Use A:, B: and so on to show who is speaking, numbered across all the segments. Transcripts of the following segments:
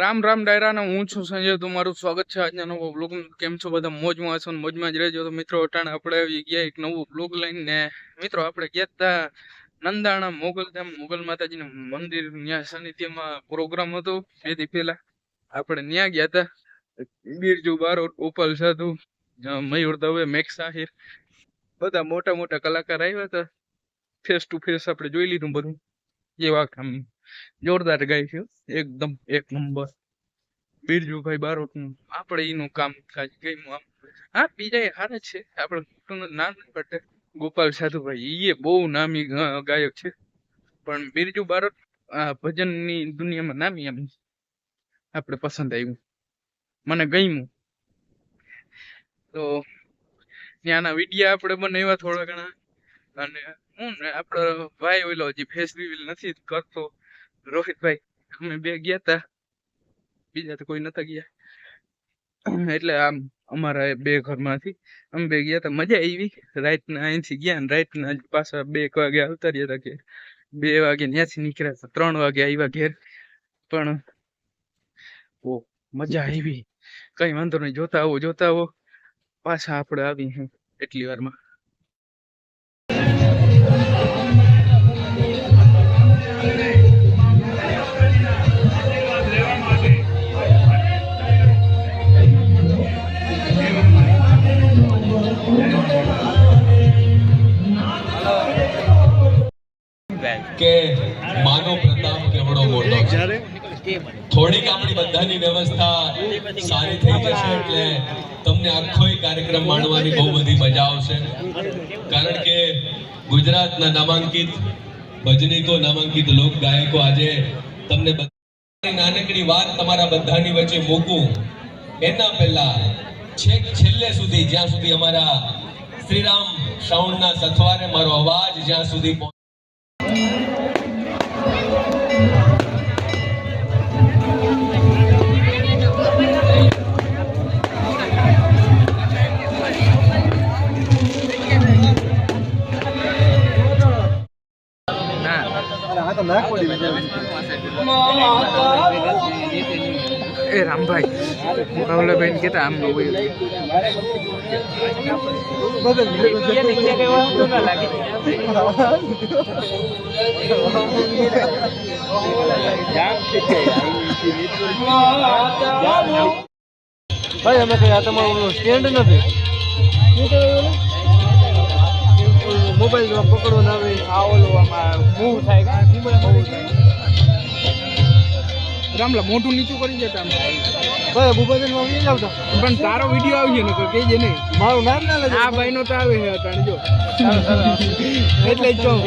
A: રામ રામ ડાયરાના, હું છું સંજય તમારું સ્વાગત છે આજના નવો બ્લોગ કેમ છો બધા? મોજમાં હશો મોજમાં જ રહેજો. તો મિત્રો, અટાણે આપણે આવી ગયા એક નવું બ્લોગ લઈને મિત્રો, આપણે ગયા હતા નંદાણા મોગલધામ મોગલ માતાજીનું મંદિર ત્યાં સાનિધ્યમાં પ્રોગ્રામ હતો. દી પહેલા આપણે ત્યાં ગયા તા. બિરજુ બારોટ ગોપાલ સાધુ મયુર દવે મેક સાહિર, બધા મોટા મોટા કલાકાર આવ્યા હતા ફેસ ટુ ફેસ આપણે જોઈ લીધું બધું. જેવા આમ જોરદાર ગાય છે. એકદમ એક નંબર. બિરજુભાઈ બારોટનું આપણે એનું કામ કાજ ગયું આમ. હા બીજા એ હારા છે. આપણે નામ પડે ગોપાલ સાધુભાઈ એ બહુ નામી ગાયક છે. પણ બિરજુ બારોટ ભજનની દુનિયામાં નામી એમ આપણે પસંદ આવ્યું. મને ગમ્યું. તો ત્યાંના વિડીયા આપણે બનાવ્યા થોડા ઘણા. અને હું ને આપણો ભાઈ ઓલો હજી ફેસ રિવીલ નથી કરતો રોહિતભાઈ અમે બે ગયા તા. બીજા તો કોઈ નતા ગયા. એટલે આમ અમારા બે ઘરમાંથી અમે બે ગયા તા. મજા આવી. રાતના અહીંથી ગયા ને રાતના પાછા બે એક વાગે આવતા રહ્યા હતા ઘેર. બે વાગે ત્યાંથી નીકળ્યા હતા ત્રણ વાગે આવ્યા ઘેર. પણ ઓ, મજા આવી. કઈ વાંધો નહીં. જોતા આવો જોતા આવો. પાછા આપણે આવી એટલી વારમાં.
B: માનો પ્રતાપ કેવડો મોટો? થોડીક આપણી બધાની વ્યવસ્થા સારી થઈ જશે એટલે તમને આખો કાર્યક્રમ માણવાની બહુ બધી મજા આવશે. કારણ કે ગુજરાતના નામાંકિત ભજનીકો, નામાંકિત લોક ગાયકો આજે તમને બધાની નાનકડી વાત તમારા બધાની વચ્ચે મૂકું. એના પહેલા છેક છેલ્લે સુધી, જ્યાં સુધી અમારા શ્રીરામ શ્રાવણના સથવારે મારો અવાજ જ્યાં સુધી પહોંચે
A: એ રામભાઈ બેન કેતા આમ ન
C: ભાઈ અમે કઈ આ તમારું સ્ટેન્ડ નથી? મોબાઈલ પકડો ના આવે આ ઓલું આમાં મૂવ થાય
A: રામલા મોટું નીચું કરી જતા આમ.
C: ભાઈ ભૂપેન્દ્રમાં નહીં આવતા?
A: પણ તારો વીડિયો ગયો ને કહેજે નહીં
C: મારું નામ ના લેજો
A: આ ભાઈ નો તો આવે છે અટાણે જો. એટલે જ કહું.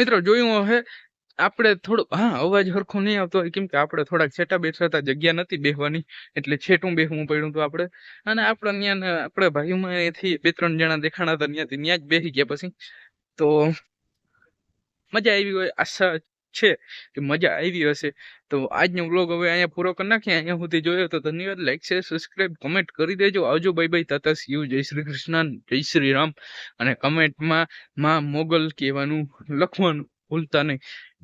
A: મિત્રો, જોયું હવે, આપણે થોડું હા, અવાજ સરખો નહીં આવતો કેમ કે આપણે થોડાક છેટા બેઠા જગ્યા નથી બેહવાની, એટલે છેટું બેહવું પડ્યું હતું આપણે. અને આપણે ત્યાં આપણે ભાઈઓમાં એથી બે ત્રણ જણા દેખાણા હતા ત્યાંથી ત્યાં જ બેસી ગયા પછી. તો મજા આવી હોય, આશા છે કે મજા આવી હશે. તો આજનો વ્લોગ હવે અહીંયા પૂરો કરી નાખીએ. અહીંયા સુધી જોયો તો ધન્યવાદ. લાઈક શેર સબસ્ક્રાઈબ કમેન્ટ કરી દેજો. આવજો. બાય બાય તાતા યુ જય શ્રી કૃષ્ણ. જય શ્રી રામ. અને કમેન્ટમાં માં મોગલ કહેવાનું લખવાનું ભૂલતા નહીં.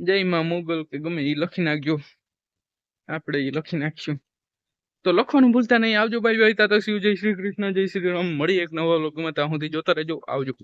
A: જય માં મોગલ કે ગમે એ લખી નાખજો. આપણે એ લખી નાખ્યું તો લખવાનું ભૂલતા નહીં. આવજો. બાય બાય તાતા શિવ જય શ્રી કૃષ્ણ. જય શ્રી રામ. મળી એક નવા લોકોમાં ત્યાં સુધી જોતા રહેજો. આવજો.